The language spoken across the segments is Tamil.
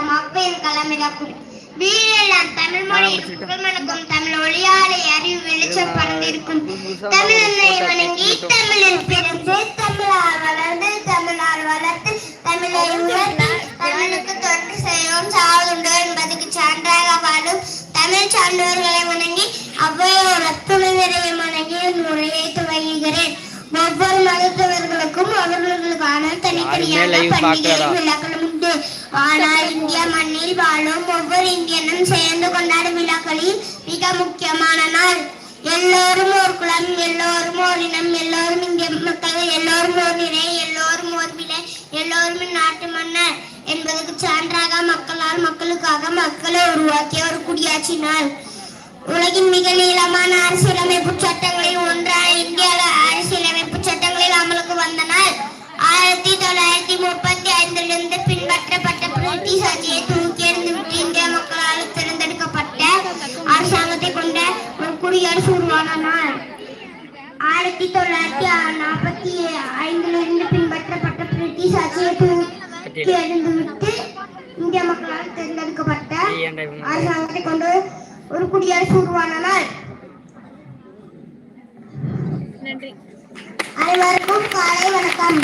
கடலெல்லாம் அப்பையும் களமிறக்கும் வீடெல்லாம் தமிழ் மொழியில் புகழ்மணக்கும் தமிழ் ஒளியாலை அறிவு வெளிச்சம் பறந்திருக்கும் தமிழ் அன்னை வணங்கி தமிழில் பிறந்து தமிழால் வளர்ந்து தமிழால் வளர்த்து தமிழை உணர்த்தி தமிழுக்கு தொண்டு செய்வோம். சாவுண்டு என்பதற்கு சான்றாக வாழும் தமிழ் சான்றோர்களை வணங்கி அவ்வையோர் அத்துணைவரை வணங்கி என் உரையை துவங்குகிறேன். ஒவ்வொரு மதத்தவர்களுக்கும் அவர்களுக்கான தனித்தனியான யாருமே live பண்டிகை பார்க்கலடா. விழாக்களும் ஆனால் இந்திய மண்ணில் வாழும் ஒவ்வொரு இந்தியனும் சேர்ந்து கொண்டாடும் விழாக்களில் மிக முக்கியமான நாள். எல்லோரும் ஒரு குலம் எல்லோரும் ஒரு இனம் எல்லோரும் இந்திய மக்கள் எல்லோரும் ஒரு நிறை எல்லோரும் ஒரு விலை எல்லோரும் நாட்டு மன்னர் என்பதற்கு சான்றாக மக்களால் மக்களுக்காக மக்களை உருவாக்கிய ஒரு குடியாட்சி நாள். உலகின் மிக நீளமான அரசியலமைப்பு சட்டங்களில் ஒன்றான இந்திய அரசியலமைப்பு சட்டங்களில் அமலுக்கு வந்த நாள். ஆயிரத்தி தொள்ளாயிரத்தி முப்பத்தி உருவான நாள் ஆயிரத்தி தொள்ளாயிரத்தி நாற்பத்தி ஐந்திலிருந்து பின்பற்றப்பட்ட பிரிட்டிஷ் ஆட்சியை தூக்கி எறிந்துவிட்டு இந்திய மக்களால் தேர்ந்தெடுக்கப்பட்ட அரசாங்கத்தை கொண்டு ஒரு குடியரசு உருவான நாள் அனைவருக்கும் காலை வணக்கம்.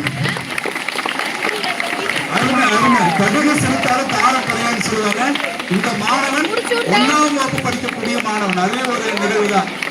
அருமை அருமை. கடுகு செலுத்தாலும் தாரம் கலையான்னு சொல்லுவாங்க. இந்த மாணவன் ஒன்னாம் வகுப்பு படிக்கக்கூடிய மாணவன் அதே ஒரு